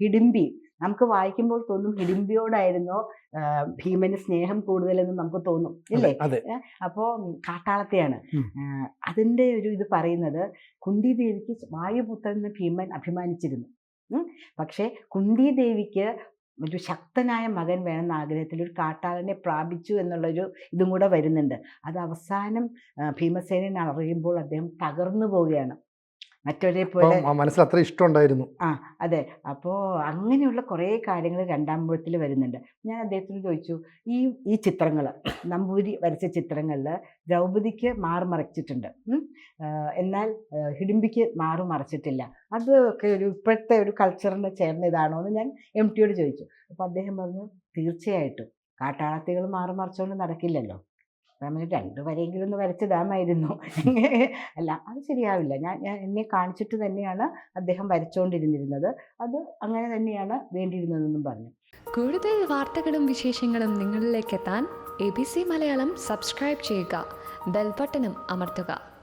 ഹിഡിംബി. നമുക്ക് വായിക്കുമ്പോൾ തോന്നും ഹിഡിംബിയോടായിരുന്നോ ഭീമന് സ്നേഹം കൂടുതലെന്ന് നമുക്ക് തോന്നും ഇല്ലേ? അപ്പോ അപ്പോൾ കാട്ടാളത്തെയാണ് അതിന്റെ ഒരു ഇത് പറയുന്നത് കുന്തി ദേവിക്ക് വായുപുത്രൻ എന്ന് ഭീമൻ അഭിമാനിച്ചിരുന്നു. പക്ഷെ കുന്തി ദേവിക്ക് ഒരു ശക്തനായ മകൻ വേണമെന്ന ആഗ്രഹത്തിൽ ഒരു കാട്ടാളനെ പ്രാപിച്ചു എന്നുള്ളൊരു ഇതും കൂടെ വരുന്നുണ്ട്. അത് അവസാനം ഭീമസേനൻ അറിയുമ്പോൾ അദ്ദേഹം തകർന്നു പോവുകയാണ്. മറ്റൊരെ പോലെ മനസ്സിൽ അത്ര ഇഷ്ടം ഉണ്ടായിരുന്നു ആ അതെ. അപ്പോൾ അങ്ങനെയുള്ള കുറേ കാര്യങ്ങൾ രണ്ടാം മുഴത്തിൽ വരുന്നുണ്ട്. ഞാൻ അദ്ദേഹത്തിന് ചോദിച്ചു ഈ ഈ ചിത്രങ്ങൾ നമ്പൂരി വരച്ച ചിത്രങ്ങളിൽ ദ്രൗപദിക്ക് മാറു മറച്ചിട്ടുണ്ട്. എന്നാൽ ഹിഡിമ്പിക്ക് മാറ് മറച്ചിട്ടില്ല. അതൊക്കെ ഒരു ഇപ്പോഴത്തെ ഒരു കൾച്ചറിന് ചേർന്ന ഇതാണോ എന്ന് ഞാൻ എം ടിയോട് ചോദിച്ചു. അപ്പോൾ അദ്ദേഹം പറഞ്ഞു തീർച്ചയായിട്ടും. കാട്ടാളത്തികൾ മാറ് മറിച്ചുകൊണ്ട് നടക്കില്ലല്ലോ. അപ്പം രണ്ട് വരെയെങ്കിലും ഒന്ന് വരച്ചിടാമായിരുന്നു. അല്ല അത് ശരിയാവില്ല. ഞാൻ ഞാൻ എന്നെ കാണിച്ചിട്ട് തന്നെയാണ് അദ്ദേഹം വരച്ചുകൊണ്ടിരുന്നിരുന്നത് അത് അങ്ങനെ തന്നെയാണ് വേണ്ടിയിരുന്നതെന്നും പറഞ്ഞു. കൂടുതൽ വാർത്തകളും വിശേഷങ്ങളും നിങ്ങളിലേക്ക് എത്താൻ A B C Malayalam subscribe ചെയ്യുക. ബെൽബട്ടനും അമർത്തുക.